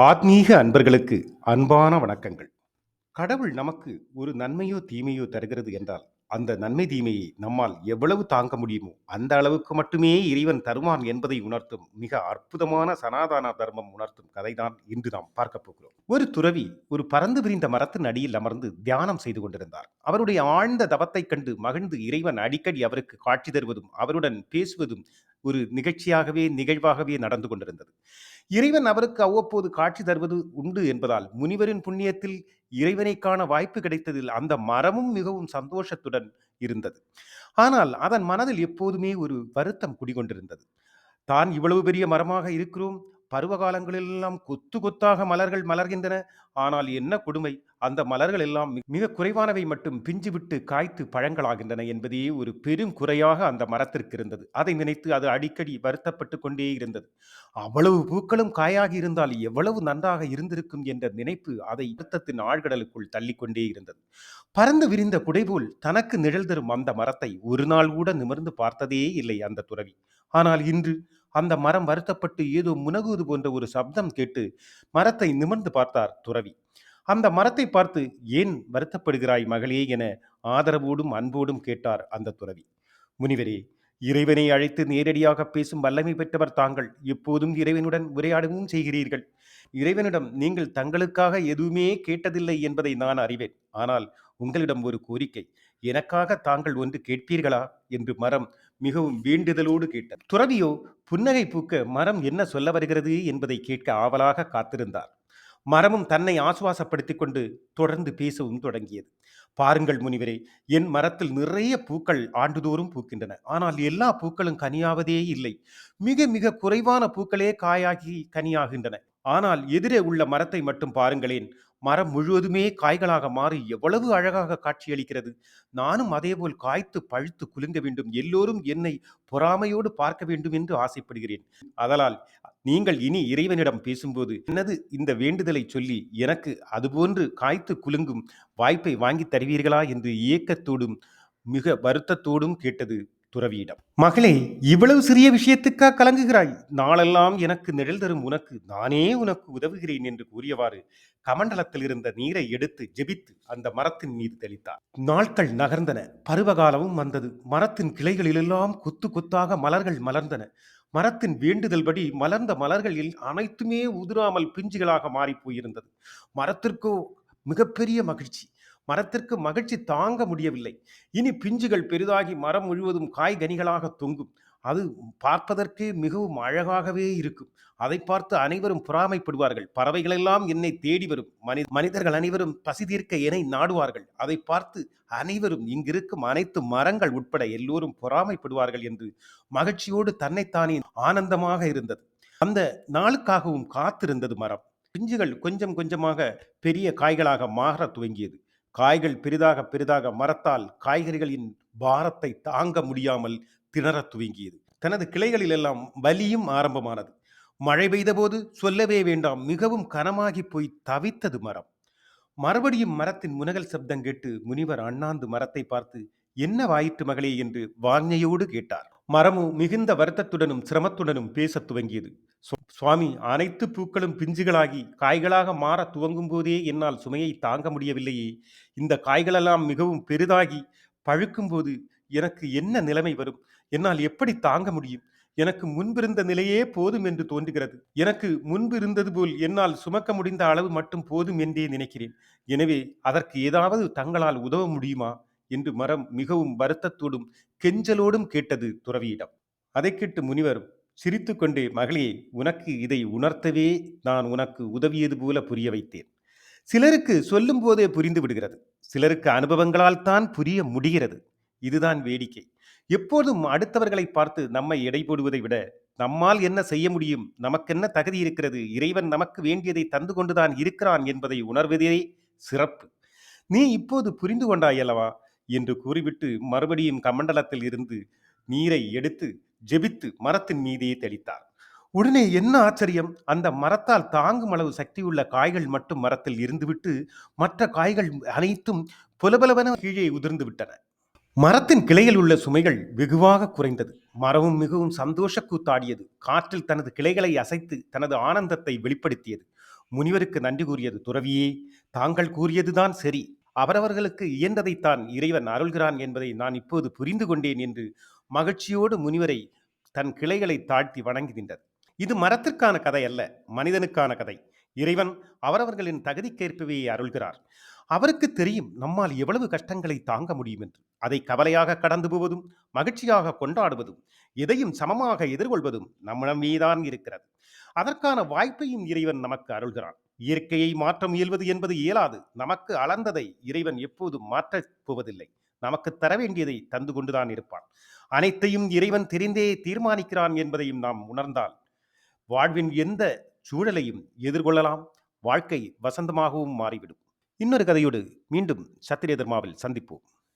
ஆத்மீக அன்பர்களுக்கு அன்பான வணக்கங்கள். கடவுள் நமக்கு ஒரு நன்மையோ தீமையோ தருகிறது என்றால் அந்த நன்மை தீமையை நம்மால் எவ்வளவு தாங்க முடியுமோ அந்த அளவுக்கு மட்டுமே இறைவன் தருவான் என்பதை உணர்த்தும் மிக அற்புதமான சனாதன தர்மம் உணர்த்தும் கதைதான் இன்று நாம் பார்க்க போகிறோம். ஒரு துறவி ஒரு பறந்து விரிந்த மரத்தின் அடியில் அமர்ந்து தியானம் செய்து கொண்டிருந்தார். அவருடைய ஆழ்ந்த தவத்தைக் கண்டு மகிழ்ந்து இறைவன் அடிக்கடி அவருக்கு காட்சி தருவதும் அவருடன் பேசுவதும் ஒரு நிகழ்ச்சியாகவே நிகழ்வாகவே நடந்து கொண்டிருந்தது. இறைவன் அவருக்கு அவ்வப்போது காட்சி தருவது உண்டு என்பதால் முனிவரின் புண்ணியத்தில் இறைவனை காண வாய்ப்பு கிடைத்ததில் அந்த மரமும் மிகவும் சந்தோஷத்துடன் இருந்தது. ஆனால் அதன் மனதில் எப்போதுமே ஒரு வருத்தம் குடிகொண்டிருந்தது. தான் இவ்வளவு பெரிய மரமாக இருக்கிறோம் பருவ காலங்களிலெல்லாம் கொத்து கொத்தாக மலர்கள் மலர்கின்றன. ஆனால் என்ன கொடுமை? அந்த மலர்கள் எல்லாம் மிக குறைவானவை மட்டும் பிஞ்சு விட்டு காய்த்து பழங்களாகின்றன என்பதே ஒரு பெரும் குறையாக அந்த மரத்திற்கு இருந்தது. அதை நினைத்து அது அடிக்கடி வருத்தப்பட்டு கொண்டே இருந்தது. அவ்வளவு பூக்களும் காயாகி இருந்தால் எவ்வளவு நன்றாக இருந்திருக்கும் என்ற நினைப்பு அதை வருத்தத்தின் ஆழ்கடலுக்குள் தள்ளிக்கொண்டே இருந்தது. பறந்து விரிந்த குடைபோல் தனக்கு நிழல் தரும் அந்த மரத்தை ஒரு நாள் கூட நிமிர்ந்து பார்த்ததே இல்லை அந்த துறவி. ஆனால் இன்று அந்த மரம் வருத்தப்பட்டு ஏதோ முனகுவது போன்ற ஒரு சப்தம் கேட்டு மரத்தை நிமிர்ந்து பார்த்தார் துறவி. அந்த மரத்தை பார்த்து ஏன் வருத்தப்படுகிறாய் மகளே? என ஆதரவோடும் அன்போடும் கேட்டார் அந்த துறவி. முனிவரே இறைவனை அழைத்து நேரடியாக பேசும் வல்லமை பெற்றவர் தாங்கள் எப்போதும் இறைவனுடன் உரையாடவும் செய்கிறீர்கள். இறைவனிடம் நீங்கள் தங்களுக்காக எதுவுமே கேட்டதில்லை என்பதை நான் அறிவேன். ஆனால் உங்களிடம் ஒரு கோரிக்கை. எனக்காக தாங்கள் ஒன்று கேட்பீர்களா என்று மரம் மிகவும் வேண்டுதலோடு கேட்டார் துறவியோ புன்னகை பூக்க மரம் என்ன சொல்ல வருகிறது என்பதை கேட்க ஆவலாக காத்திருந்தார். மரமும் தன்னை ஆசுவாசப்படுத்திக் கொண்டு தொடர்ந்து பேசவும் தொடங்கியது. பாருங்கள் முனிவரே என் மரத்தில் நிறைய பூக்கள் ஆண்டுதோறும் பூக்கின்றன. ஆனால் எல்லா பூக்களும் கனியாவதே இல்லை. மிக மிக குறைவான பூக்களே காயாகி கனியாகின்றன. ஆனால் எதிரே உள்ள மரத்தை மட்டும் பாருங்களேன். மரம் முழுவதுமே காய்களாக மாறி எவ்வளவு அழகாக காட்சியளிக்கிறது. நானும் அதேபோல் காய்த்து பழுத்து குலுங்க வேண்டும். எல்லோரும் என்னை பொறாமையோடு பார்க்க வேண்டும் என்று ஆசைப்படுகிறேன். அதனால் நீங்கள் இனி இறைவனிடம் பேசும்போது என்னது இந்த வேண்டுதலை சொல்லி எனக்கு அதுபோன்று காய்த்து குலுங்கும் வாய்ப்பை வாங்கி தருவீர்களா? என்று ஏக்கத்தோடும் மிக வருத்தத்தோடும் கேட்டது. துறவியிடம். மகளே இவ்வளவு சிறிய விஷயத்துக்கா கலங்குகிறாய். நாளெல்லாம் எனக்கு நிழல் தரும் உனக்கு. நானே உனக்கு உதவுகிறேன் என்று கூறியவாறு கமண்டலத்தில் இருந்த நீரை எடுத்து ஜெபித்து அந்த மரத்தின் மீது தெளித்தார். நாட்கள் நகர்ந்தன. பருவகாலமும் வந்தது. மரத்தின் கிளைகளிலெல்லாம் கொத்து கொத்தாக மலர்கள் மலர்ந்தன. மரத்தின் வேண்டுதல்படி மலர்ந்த மலர்களில் அனைத்துமே உதிராமல் பிஞ்சுகளாக மாறி போயிருந்தது. மரத்திற்கோ மிகப்பெரிய மகிழ்ச்சி. மரத்திற்கு மகிழ்ச்சி தாங்க முடியவில்லை. இனி பிஞ்சுகள் பெரிதாகி மரம் முழுவதும் காய்கனிகளாக தொங்கும். அது பார்ப்பதற்கே மிகவும் அழகாகவே இருக்கும். அதை பார்த்து அனைவரும் பொறாமைப்படுவார்கள். பறவைகளெல்லாம் என்னை தேடி வரும். மனி மனிதர்கள் அனைவரும் பசி தீர்க்க என்னை நாடுவார்கள். அதை பார்த்து அனைவரும் இங்கிருக்கும் அனைத்து மரங்கள் உட்பட எல்லோரும் பொறாமைப்படுவார்கள் என்று மகிழ்ச்சியோடு தன்னைத்தானே ஆனந்தமாக இருந்தது. அந்த நாளுக்காகவும் காத்திருந்தது மரம். பிஞ்சுகள் கொஞ்சம் கொஞ்சமாக பெரிய காய்களாக மாற துவங்கியது. காய்கள் பெரிதாக பெரிதாக மரத்தால் காய்கறிகளின் பாரத்தை தாங்க முடியாமல் திணறத் துவங்கியது. தனது கிளைகளில் எல்லாம் வலியும் ஆரம்பமானது. மழை பெய்தபோது சொல்லவே வேண்டாம் மிகவும் கனமாகி போய் தவித்தது மரம். மறுபடியும் மரத்தின் முனகல் சப்தம் கேட்டு முனிவர் அண்ணாந்து மரத்தை பார்த்து என்ன வாயிற்று மகளே? என்று வாஞ்சையோடு கேட்டார். மரமு மிகுந்த வருத்தத்துடனும் சிரமத்துடனும் பேசத் துவங்கியது. சுவாமி அனைத்து பூக்களும் பிஞ்சுகளாகி காய்களாக மாற துவங்கும் போதே என்னால் சுமையை தாங்க முடியவில்லையே. இந்த காய்களெல்லாம் மிகவும் பெரிதாகி பழுக்கும்போது எனக்கு என்ன நிலைமை வரும்? என்னால் எப்படி தாங்க முடியும்? எனக்கு முன்பிருந்த நிலையே போதும் என்று தோன்றுகிறது. எனக்கு முன்பு இருந்தது போல் என்னால் சுமக்க முடிந்த அளவு மட்டும் போதும் என்றே நினைக்கிறேன். எனவே அதற்கு ஏதாவது தங்களால் உதவ முடியுமா? என்று மரம் மிகவும் வருத்தத்தோடும் கெஞ்சலோடும் கேட்டது துறவியிடம். அதை கேட்டு முனிவர் சிரித்துக்கொண்டே மகளே உனக்கு இதை உணர்த்தவே நான் உனக்கு உதவியது போல புரிய வைத்தேன். சிலருக்கு சொல்லும் போதே புரிந்து விடுகிறது. சிலருக்கு அனுபவங்களால் தான் புரிய முடிகிறது. இதுதான் வேடிக்கை. எப்போதும் அடுத்தவர்களை பார்த்து நம்மை எடை போடுவதை விட நம்மால் என்ன செய்ய முடியும்? நமக்கென்ன தகுதி இருக்கிறது? இறைவன் நமக்கு வேண்டியதை தந்து கொண்டுதான் இருக்கிறான் என்பதை உணர்வதே சிறப்பு. நீ இப்போது புரிந்து கொண்டாயல்லவா? என்று கூறிவிட்டு மறுபடியும் கமண்டலத்தில் இருந்து நீரை எடுத்து ஜெபித்து மரத்தின் மீதே தெளித்தார். உடனே என்ன ஆச்சரியம்? அந்த மரத்தால் தாங்கும் அளவு சக்தியுள்ள காய்கள் மட்டும் மரத்தில் இருந்துவிட்டு மற்ற காய்கள் அனைத்தும் புலபலவன கீழே உதிர்ந்து விட்டன. மரத்தின் கிளையில் உள்ள சுமைகள் வெகுவாக குறைந்தது. மரமும் மிகவும் சந்தோஷ கூத்தாடியது காற்றில் தனது கிளைகளை அசைத்து தனது ஆனந்தத்தை வெளிப்படுத்தியது. முனிவருக்கு நன்றி கூறியது துறவியே தாங்கள் கூறியதுதான் சரி. அவரவர்களுக்கு இயன்றதைத்தான் இறைவன் அருள்கிறான் என்பதை நான் இப்போது புரிந்து கொண்டேன் என்று மகிழ்ச்சியோடு முனிவரை தன் கிளைகளை தாழ்த்தி வணங்கி நின்றது இது மரத்திற்கான கதை அல்ல மனிதனுக்கான கதை. இறைவன் அவரவர்களின் தகுதிக்கேற்பவே அருள்கிறார். அவருக்கு தெரியும் நம்மால் எவ்வளவு கஷ்டங்களை தாங்க முடியும் என்று. அதை கவலையாக கடந்து போவதும் மகிழ்ச்சியாக கொண்டாடுவதும் எதையும் சமமாக எதிர்கொள்வதும் நம்மிடமேதான் இருக்கிறது. அதற்கான வாய்ப்பையும் இறைவன் நமக்கு அருள்கிறான். இயற்கையை மாற்ற முயல்வது என்பது இயலாது. நமக்கு அளந்ததை இறைவன் எப்போதும் மாற்றப் போவதில்லை. நமக்கு தர வேண்டியதை தந்து கொண்டுதான் இருப்பான். அனைத்தையும் இறைவன் தெரிந்தே தீர்மானிக்கிறான் என்பதையும் நாம் உணர்ந்தால் வாழ்வின் எந்த சூழலையும் எதிர்கொள்ளலாம். வாழ்க்கை வசந்தமாகவும் மாறிவிடும். இன்னொரு கதையோடு மீண்டும் சத்திரிய தர்மாவில் சந்திப்போம்.